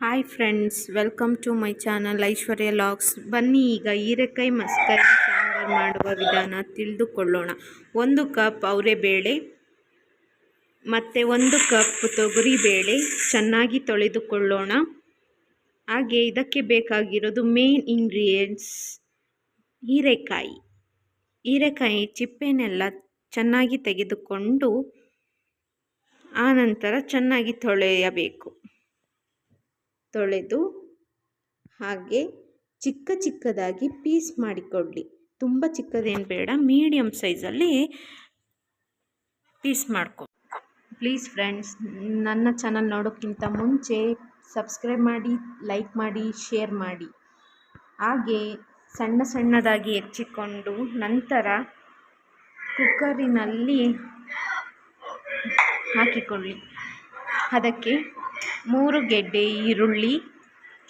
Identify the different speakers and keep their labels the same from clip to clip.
Speaker 1: Hi friends welcome to my channel Aishwarya logs ಬನ್ನಿ ಈಗ ಹೀರೆಕಾಯಿ, ಮಸ್ಕಾಯಿ, ಸಾಂಬಾರು ಮಾಡುವ ವಿಧಾನ ತಿಳಿದುಕೊಳ್ಳೋಣ. ಒಂದು ಕಪ್ ಅವರೆಬೇಳೆ, ಮತ್ತು ಒಂದು ಕಪ್ ತೊಗರಿಬೇಳೆ ಚೆನ್ನಾಗಿ ತೊಳೆದುಕೊಳ್ಳೋಣ. ಹಾಗೆ ಇದಕ್ಕೆ ಬೇಕಾಗಿರೋದು ಮೇನ್ ಇಂಗ್ರೀಡಿಯೆಂಟ್ಸ್ ಹೀರೆಕಾಯಿ. ಹೀರೆಕಾಯಿ ಚಿಪ್ಪೆನೆಲ್ಲ ಚೆನ್ನಾಗಿ ತೆಗೆದುಕೊಂಡು, ಆನಂತರ ಚೆನ್ನಾಗಿ ತೊಳೆಯಬೇಕು. ತೊಳೆದು ಹಾಗೆ ಚಿಕ್ಕ ಚಿಕ್ಕದಾಗಿ ಪೀಸ್ ಮಾಡಿಕೊಳ್ಳಿ. ತುಂಬ ಚಿಕ್ಕದೇನು ಬೇಡ ಮೀಡಿಯಮ್ ಸೈಜಲ್ಲಿ ಪೀಸ್ ಮಾಡ್ಕೊ. ಪ್ಲೀಸ್ ಫ್ರೆಂಡ್ಸ್, ನನ್ನ ಚಾನಲ್ ನೋಡೋಕ್ಕಿಂತ ಮುಂಚೆ ಸಬ್ಸ್ಕ್ರೈಬ್ ಮಾಡಿ, ಲೈಕ್ ಮಾಡಿ, ಶೇರ್ ಮಾಡಿ. ಹಾಗೆ ಸಣ್ಣ ಸಣ್ಣದಾಗಿ ಹೆಚ್ಚಿಕೊಂಡು ನಂತರ ಕುಕ್ಕರಿನಲ್ಲಿ ಹಾಕಿಕೊಳ್ಳಿ. ಅದಕ್ಕೆ ಮೂರು ಗೆಡ್ಡೆ ಈರುಳ್ಳಿ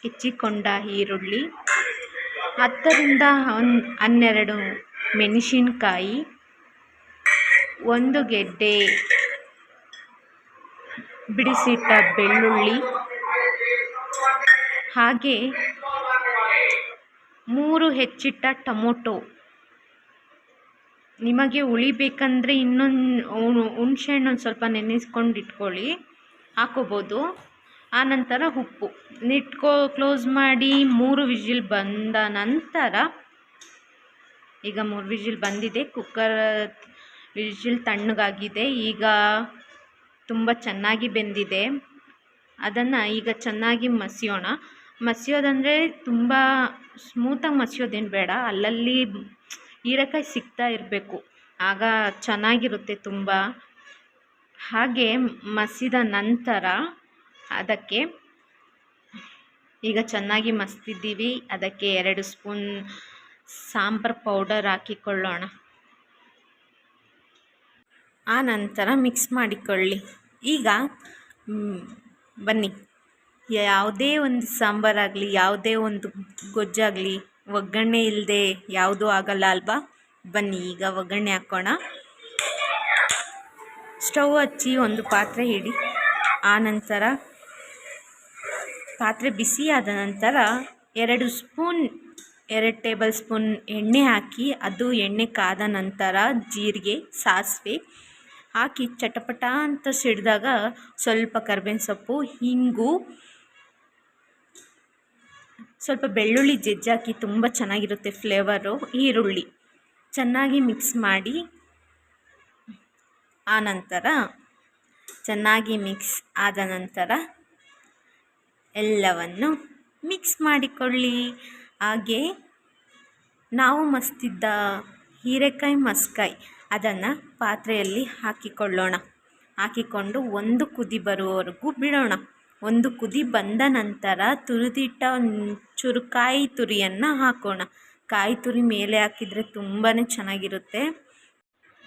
Speaker 1: ಹೆಚ್ಚಿಕೊಂಡ ಈರುಳ್ಳಿ, ಹತ್ತರಿಂದ ಹನ್, ಹನ್ನೆರಡು ಮೆಣಸಿನ್ಕಾಯಿ, ಒಂದು ಗೆಡ್ಡೆ ಬಿಡಿಸಿಟ್ಟ ಬೆಳ್ಳುಳ್ಳಿ, ಹಾಗೆ ಮೂರು ಹೆಚ್ಚಿಟ್ಟ ಟೊಮೊಟೊ. ನಿಮಗೆ ಹುಳಿ ಬೇಕಂದರೆ ಇನ್ನೊಂದು ಹುಣಸೆ ಹಣ್ಣು ಒಂದು ಸ್ವಲ್ಪ ನೆನೆಸ್ಕೊಂಡು ಇಟ್ಕೊಳ್ಳಿ. ಹಾಕೋಬೋದು. ಆನಂತರ ಉಪ್ಪು. ನಿಟ್ಕೋ, ಕ್ಲೋಸ್ ಮಾಡಿ ಮೂರು ವಿಜಿಲ್ ಬಂದ ನಂತರ ಈಗ ಮೂರು ವಿಜಿಲ್ ಬಂದಿದೆ. ಕುಕ್ಕರ್ ವಿಜಿಲ್ ತಣ್ಣಗಾಗಿದೆ. ಈಗ ತುಂಬ ಚೆನ್ನಾಗಿ ಬೆಂದಿದೆ. ಅದನ್ನು ಈಗ ಚೆನ್ನಾಗಿ ಮಸಿಯೋಣ. ಮಸಿಯೋದಂದರೆ ತುಂಬ ಸ್ಮೂತಾಗಿ ಮಸಿಯೋದೇನು ಬೇಡ. ಅಲ್ಲಲ್ಲಿ ಹೀರೆಕಾಯಿ ಸಿಗ್ತಾ ಇರಬೇಕು. ಆಗ ಚೆನ್ನಾಗಿರುತ್ತೆ ತುಂಬ. ಹಾಗೆ ಮಸಿದ ನಂತರ ಅದಕ್ಕೆ ಈಗ ಚೆನ್ನಾಗಿ ಮಸ್ತಿದ್ದೀವಿ. ಅದಕ್ಕೆ ಎರಡು ಸ್ಪೂನ್ ಸಾಂಬಾರ್ ಪೌಡರ್ ಹಾಕಿಕೊಳ್ಳೋಣ. ಆ ನಂತರ ಮಿಕ್ಸ್ ಮಾಡಿಕೊಳ್ಳಿ. ಈಗ ಬನ್ನಿ. ಯಾವುದೇ ಒಂದು ಸಾಂಬಾರಾಗಲಿ ಯಾವುದೇ ಒಂದು ಗೊಜ್ಜಾಗಲಿ ಒಗ್ಗರಣೆ ಇಲ್ಲದೆ ಯಾವುದೂ ಆಗಲ್ಲ ಅಲ್ವಾ? ಬನ್ನಿ, ಈಗ ಒಗ್ಗರಣೆ ಹಾಕೋಣ. ಸ್ಟವ್ ಹಚ್ಚಿ ಒಂದು ಪಾತ್ರೆ ಹಿಡಿ ಆನಂತರ ಪಾತ್ರೆ ಬಿಸಿಯಾದ ನಂತರ ಎರಡು ಸ್ಪೂನ್, ಎರಡು ಟೇಬಲ್ ಸ್ಪೂನ್ ಎಣ್ಣೆ ಹಾಕಿ, ಅದು ಎಣ್ಣೆ ಕಾದ ನಂತರ ಜೀರಿಗೆ, ಸಾಸಿವೆ ಹಾಕಿ ಚಟಪಟ ಅಂತ ಸಿಡಿದಾಗ ಸ್ವಲ್ಪ ಕರ್ಬೇವಿನ ಸೊಪ್ಪು, ಹಿಂಗು, ಸ್ವಲ್ಪ ಬೆಳ್ಳುಳ್ಳಿ ಜಜ್ಜಾಕಿ ತುಂಬ ಚೆನ್ನಾಗಿರುತ್ತೆ ಫ್ಲೇವರು ಈರುಳ್ಳಿ ಚೆನ್ನಾಗಿ ಮಿಕ್ಸ್ ಮಾಡಿ ಆನಂತರ ಚೆನ್ನಾಗಿ ಮಿಕ್ಸ್ ಆದ ನಂತರ ಎಲ್ಲವನ್ನು ಮಿಕ್ಸ್ ಮಾಡಿಕೊಳ್ಳಿ. ಹಾಗೆ ನಾವು ಮಸ್ತಿದ್ದ ಹೀರೆಕಾಯಿ, ಮಸ್ಕಾಯಿ ಅದನ್ನು ಪಾತ್ರೆಯಲ್ಲಿ ಹಾಕಿಕೊಳ್ಳೋಣ. ಹಾಕಿಕೊಂಡು ಒಂದು ಕುದಿ ಬರುವವರೆಗೂ ಬಿಡೋಣ. ಒಂದು ಕುದಿ ಬಂದ ನಂತರ ತುರಿದಿಟ್ಟ ಚೂರು ಕಾಯಿ ತುರಿಯನ್ನು ಹಾಕೋಣ. ಕಾಯಿ ತುರಿ ಮೇಲೆ ಹಾಕಿದರೆ ತುಂಬಾ ಚೆನ್ನಾಗಿರುತ್ತೆ.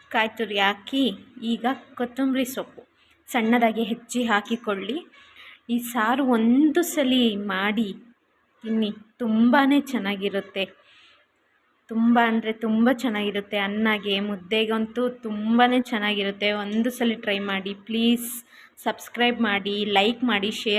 Speaker 1: ಕಾಯಿ ತುರಿ ಹಾಕಿ ಈಗ ಕೊತ್ತಂಬರಿ ಸೊಪ್ಪು ಸಣ್ಣದಾಗಿ ಹೆಚ್ಚಿ ಹಾಕಿಕೊಳ್ಳಿ. ಈ ಸಾರು ಒಂದು ಸಲ ಮಾಡಿ ತಿನ್ನಿ. ತುಂಬಾ ಚೆನ್ನಾಗಿರುತ್ತೆ. ತುಂಬ ಅಂದರೆ ತುಂಬ ಚೆನ್ನಾಗಿರುತ್ತೆ. ಅನ್ನಗೆ ಮುದ್ದೆಗಂತೂ ತುಂಬಾ ಚೆನ್ನಾಗಿರುತ್ತೆ. ಒಂದು ಸಲ ಟ್ರೈ ಮಾಡಿ. ಪ್ಲೀಸ್ ಸಬ್ಸ್ಕ್ರೈಬ್ ಮಾಡಿ, ಲೈಕ್ ಮಾಡಿ, ಶೇರ್